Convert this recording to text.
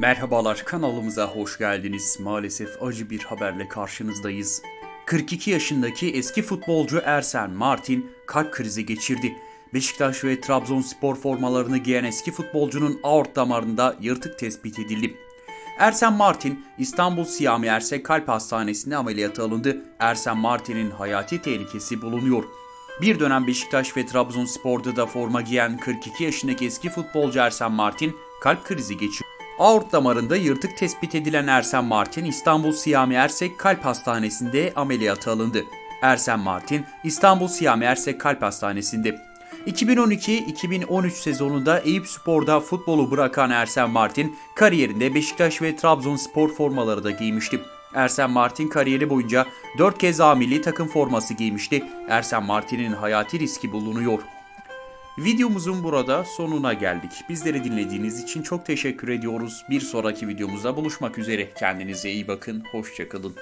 Merhabalar kanalımıza hoş geldiniz. Maalesef acı bir haberle karşınızdayız. 42 yaşındaki eski futbolcu Ersen Martin kalp krizi geçirdi. Beşiktaş ve Trabzonspor formalarını giyen eski futbolcunun aort damarında yırtık tespit edildi. Ersen Martin İstanbul Siyami Ersek Kalp Hastanesi'ne ameliyata alındı. Ersen Martin'in hayati tehlikesi bulunuyor. Bir dönem Beşiktaş ve Trabzonspor'da da forma giyen 42 yaşındaki eski futbolcu Ersen Martin kalp krizi geçirdi. Aort damarında yırtık tespit edilen Ersen Martin İstanbul Siyami Ersek Kalp Hastanesi'nde ameliyata alındı. Ersen Martin İstanbul Siyami Ersek Kalp Hastanesi'nde. 2012-2013 sezonunda Eyüp Spor'da futbolu bırakan Ersen Martin kariyerinde Beşiktaş ve Trabzonspor formaları da giymişti. Ersen Martin kariyeri boyunca 4 kez A milli takım forması giymişti. Ersen Martin'in hayati riski bulunuyor. Videomuzun burada sonuna geldik. Bizleri dinlediğiniz için çok teşekkür ediyoruz. Bir sonraki videomuzda buluşmak üzere. Kendinize iyi bakın. Hoşçakalın.